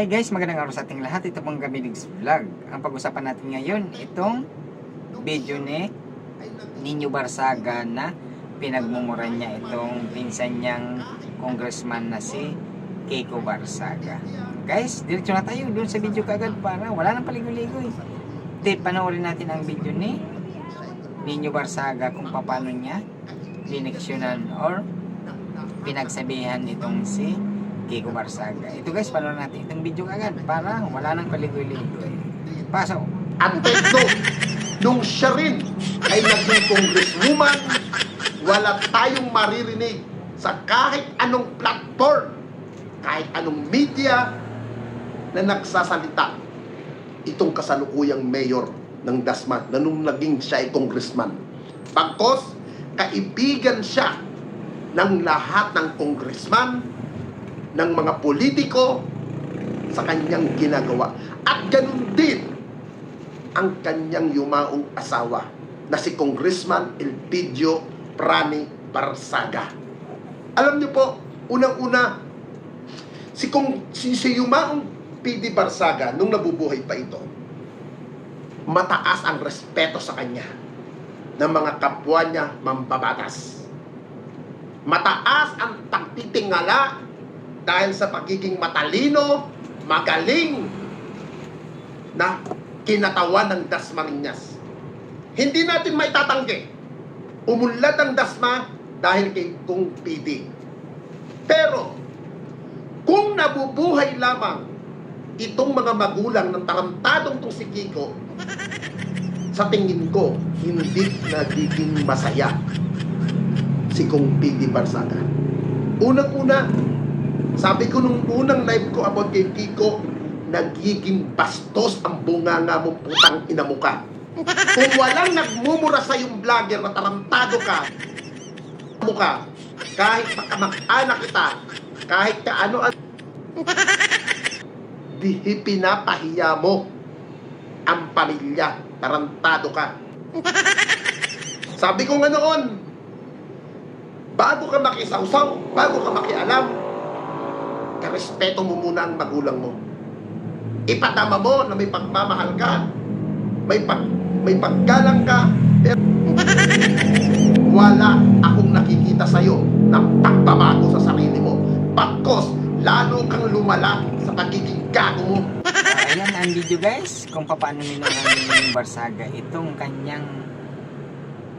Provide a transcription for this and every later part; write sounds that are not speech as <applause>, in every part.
Hi guys, magandang araw sa ating lahat. Ito pong Gabiligs Vlog. Ang pag-usapan natin ngayon, itong video ni Nino Barsaga na pinagmumura niya itong pinsan niyang congressman na si Keiko Barsaga. Guys, diretso na tayo doon sa video kagad para wala nang paligoy-ligoy. Di, panoorin natin ang video ni Nino Barsaga kung paano niya dineksyonan or pinagsabihan itong si Kiko Barsaga. Ito guys, panoorin natin itong video kagad para wala nang paligoy-ligoy. Pasok! At ito, nung siya rin ay naging congresswoman, wala tayong maririnig sa kahit anong platform, kahit anong media na nagsasalita itong kasalukuyang mayor ng Dasma na nung naging siya ay congressman. Pagkos, kaibigan siya ng lahat ng congressman, ng mga politiko sa kanyang ginagawa. At ganun din ang kanyang yumaong asawa na si Congressman Elpidio Prani Barsaga. Alam niyo po, unang-una, si, Kong, si, si yumaong PD Barsaga, nung nabubuhay pa ito, mataas ang respeto sa kanya ng mga kapwa niya mambabatas. Mataas ang pagtitingala dahil sa pagiging matalino, magaling na kinatawan ng Dasmariñas. Hindi natin may tatanggi. Umunlad ang Dasma dahil kay Kung PD. Pero, kung nabubuhay lamang itong mga magulang ng tarantadong tong si Kiko, sa tingin ko, hindi nagiging masaya si Kung PD Barsaga. Unang-una, sabi ko nung unang live ko about kay Kiko, nagiging bastos ang bunganga mong putang ina mo ka. Kung walang nagmumura sa yung vlogger na tarantado ka, mo ka, kahit makamag-anak kita, kahit ka ano di pinapahiya mo ang pamilya, tarantado ka. Sabi ko nga noon, bago ka makisawsaw, bago ka makialam, karespeto mo muna ang magulang mo. Ipatama mo na may pagmamahal ka, may pag may paggalang ka, pero <laughs> wala akong nakikita sa'yo ng pagbabago sa sarili mo. Pagkos, lalo kang lumala sa pagiging gago mo. Ah, ayan ang video guys, kung paano minungan ni Barsaga itong kanyang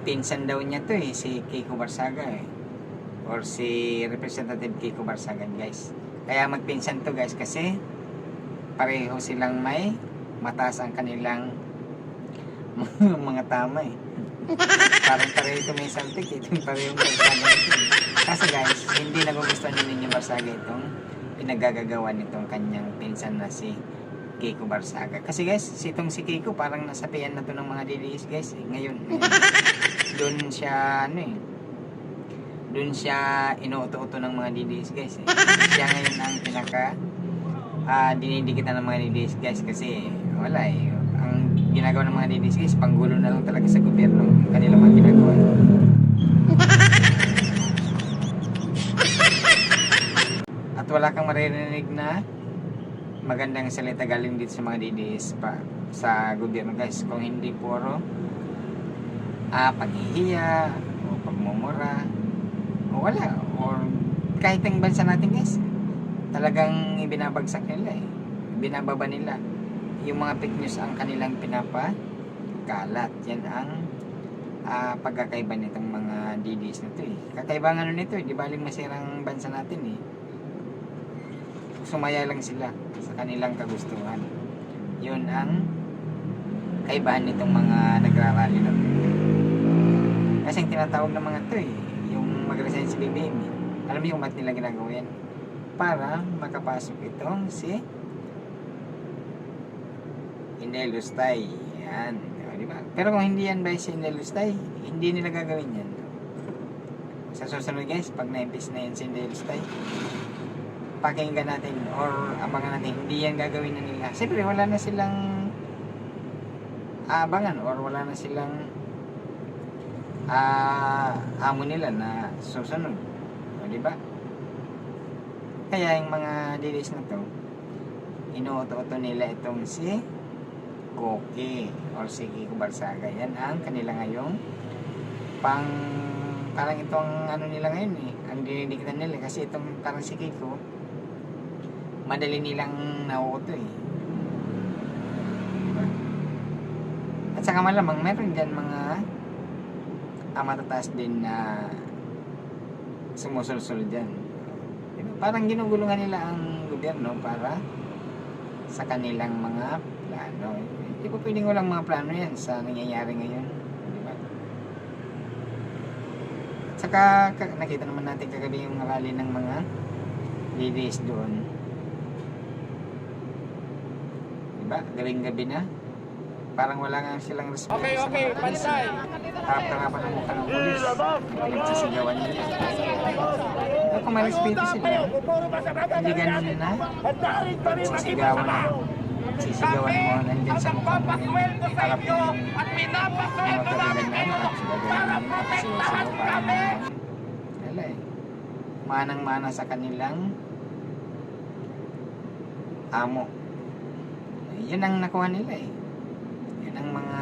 pinsan daw niya to eh, si Keiko Barsaga eh. Or si Representative Keiko Barsaga guys. Kaya magpinsan to guys kasi pareho silang may mataas ang kanilang <laughs> mga tama eh. Parang pareho ito may saltik eh. Itong pareho may ito. eh. Kasi guys, hindi nagugustuhan ni Ninyo Barsaga itong pinagagagawa nitong kanyang pinsan na si Keiko Barsaga. Kasi guys, si itong si Keiko parang nasapian na to ng mga DDS guys. Eh. Ngayon, ngayon doon siya ano eh. Doon siya inuuto-uto ng mga DDS guys. Eh. Siya ngayon ang pinaka ah dinidikitan ng mga DDS guys kasi wala eh. Ang ginagawa ng mga DDS guys, panggulo na lang talaga sa gobyerno. Ang Kanilang mga ginagawa. At wala kang maririnig na magandang salita galing dito sa mga DDS pa sa gobyerno guys. Kung hindi puro ah, paghihiya o pagmumura wala. Or kahit ang bansa natin guys talagang ibinabagsak nila eh. Binababa nila. Yung mga fake news ang kanilang pinapakalat. Yan ang ah, pagkakaiba nitong mga DDS na to eh. Kakaiba ng ano nito eh. Di baling masirang bansa natin eh. Sumaya lang sila sa kanilang kagustuhan. Yun ang kaibahan nitong mga nagrarally na to. Kasi ang tinatawag ng mga to eh, mag-resign si BBM. Alam mo yung mat nila ginagawa yan? Para makapasok itong si Inel Lustay. Yan. O, di ba? Pero kung hindi yan ba si Inel Lustay, hindi nila gagawin yan. Sa susunod guys, pag na-impis na yan si Inel Lustay, pakinggan natin or abangan natin, hindi yan gagawin na nila. Siyempre, wala na silang aabangan or wala na silang ah amo nila na susunod. O, di ba? Kaya yung mga DDS na to, inuuto nila itong si Koke or si Kiko Barsaga. Yan ang kanila ngayong pang parang itong ano nila ngayon eh. Ang dinidikitan nila kasi itong parang si Kiko madali nilang nauuto eh. At saka malamang meron dyan mga ah, matataas din na sumusulsul dyan. Diba? Parang ginugulungan nila ang gobyerno para sa kanilang mga plano. Hindi po pwedeng walang mga plano yan sa nangyayari ngayon. Di ba? At saka ka- nakita naman natin kagabi yung rally ng mga ladies doon. Di ba? Gabing-gabi na. Parang wala nga silang respeto Okay, sa okay, mga pulis. pantay. Harap-harapan ng mukha ng pulis. Nagsisigawan nila. Pero kung may respeto sila, hindi ganun na sisigawan mo. Sisigawan mo nandyan sa mukha mo. Harap namin kaibigan kayo natin. Tapos para gagawin mo. Wala eh. Manang-mana sa kanilang amo. Yan ang nakuha nila eh. Yan ang mga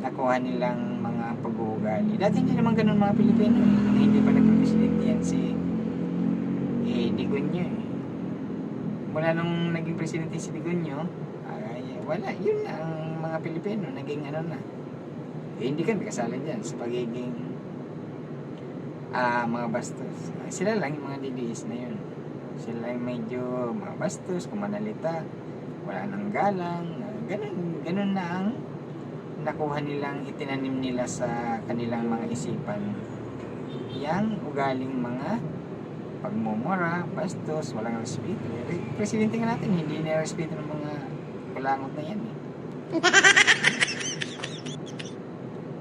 nakuha nilang mga pag-uugali. Dati hindi naman ganun mga Pilipino eh. Nung Hindi pa nagpa-presidente yan si eh, Digonyo eh. Mula nung naging presidente si Digonyo, ay, wala. Yun ang mga Pilipino. Naging ano na. Eh, hindi kami kasali dyan sa pagiging ah mga bastos. Ah, sila lang yung mga DDS na yun. Sila yung medyo mga bastos, kumanalita, wala nang galang. Ganun, ganun na ang nakuha nilang itinanim nila sa kanilang mga isipan. Yang ugaling mga pagmumura, bastos, walang respeto. Presidente nga natin, hindi na respeto ng mga kulangot na yan eh. <laughs>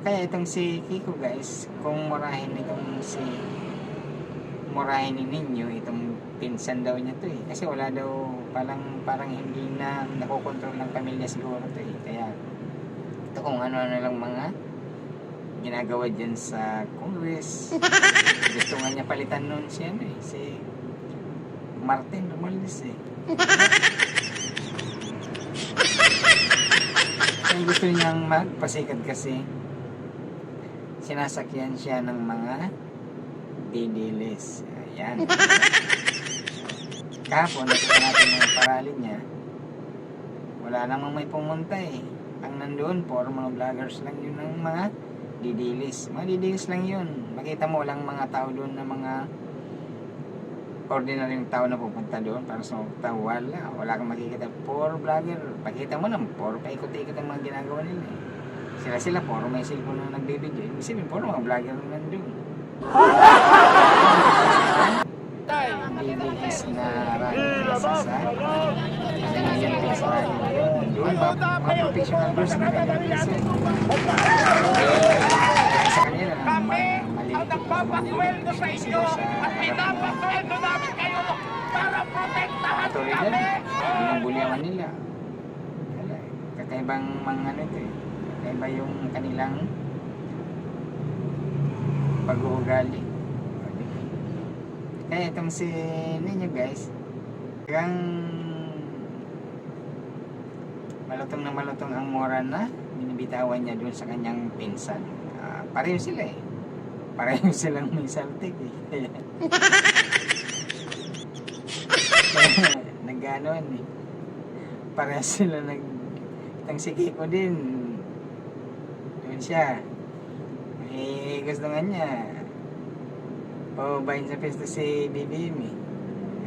Kaya itong si Kiko guys, kung murahin itong si murahin ni ninyo itong pinsan daw niya to eh. Kasi wala daw parang parang hindi na nakokontrol ng pamilya siguro to eh. Kaya ito kung ano-ano lang mga ginagawa dyan sa Congress. <laughs> Gusto nga niya palitan nun si ano eh, si Martin Romualdez eh. Ang gusto niyang magpasikat kasi sinasakyan siya ng mga didilis. Ayan. <laughs> Kahapon, nakita natin yung parali niya. Wala namang may pumunta eh. Ang nandoon, for mga vloggers lang yun ng mga didilis. Mga didilis lang yun. Makita mo lang mga tao doon na mga ordinaryong tao na pupunta doon para sa mga wala. Wala kang makikita. For vlogger, pakita mo naman, for paikot-ikot ang mga ginagawa nila eh. Sila sila, puro may cellphone na nagbibideo. Ibig sabihin, puro mga vlogger na nandun. Tay, DDS na. Doon, mga, professional girls na ganyan din sa kanila, kami ma- maliit ang nagpapasweldo sa inyo at pinapasweldo namin kayo para protektahan kami. din. Binubulyawan nila. Wala eh. Kakaibang mga ano ito eh. Kakaiba yung kanilang pag-uugali. Kaya itong si ninyo guys, hanggang malutong na malutong ang mora na binibitawan niya doon sa kanyang pinsan. Ah, pareho sila eh. Pareho <laughs> silang may saltik eh. <laughs> Nag-ano eh. Pareho sila nag... Itang si Kiko din. Doon siya. Eh, gusto nga niya. Pababayin sa pwesto si BBM eh.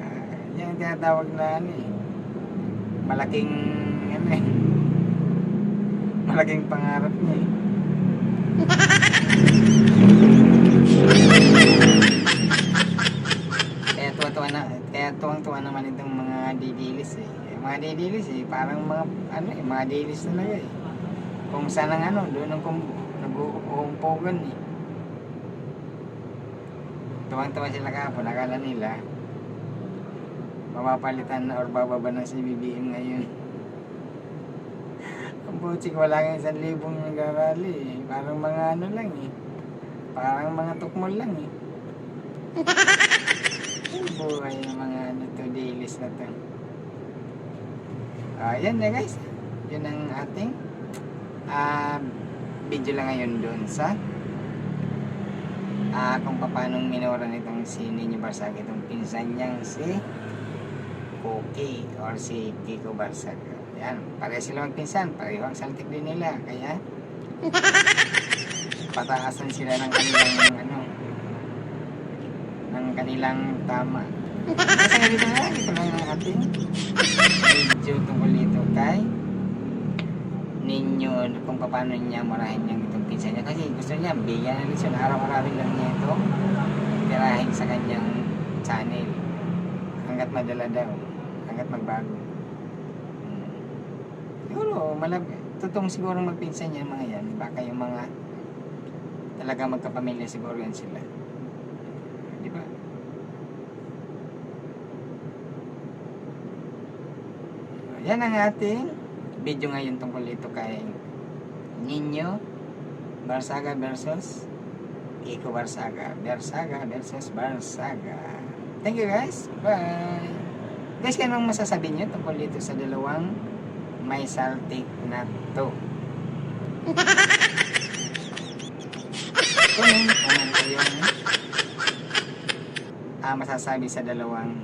Ah, yan ang tinatawag na ano eh. Malaking ano eh. <laughs> Malaking pangarap niya eh. <laughs> Kaya tuwa-tuwa na, kaya tuwang-tuwa naman itong mga didilis eh. Eh, Mga didilis eh, parang mga, ano eh, mga didilis talaga eh. Kung saan ang ano, doon ang kum, nag-uumpogan eh. Tuwang-tuwa sila kahapon, akala nila, mapapalitan na or bababa na si BBM ngayon. <laughs> Ang butsik, wala nga isang libong nagarali eh. Parang mga ano lang eh. Parang mga tukmol lang eh. <laughs> Buhay ng mga ano to, dailies na to. Ah, yan na guys. Yun ang ating ah, video lang ngayon doon sa ah, kung paano minura nitong si Nino Barsaga itong pinsan niyang si Cookie or si Kiko Barsaga. Yan, pare sila magpinsan, pareho ang saltik din nila. Kaya <laughs> pataasan sila ng kanilang ano ng kanilang tama. Kasi dito na, ito lang ang ating video tungkol dito kay ninyo kung paano niya marahin yung itong pinsan niya kasi gusto niya bigyan. Lesson araw-arawin lang niya ito. Tirahin sa kanyang channel. Hanggat madala daw. Hanggat magbago. Hmm. siguro malab totoong siguro magpinsan niya mga yan. Baka yung mga talaga magkapamilya siguro yan sila. Di ba? Yan ang ating video ngayon tungkol dito kay Nino Barsaga versus Kiko Barsaga. Barsaga versus Barsaga. Thank you guys. Bye. Guys kaya anong masasabi niyo tungkol dito sa dalawang may saltik na to? <laughs> Comment ano yung ah, masasabi sa dalawang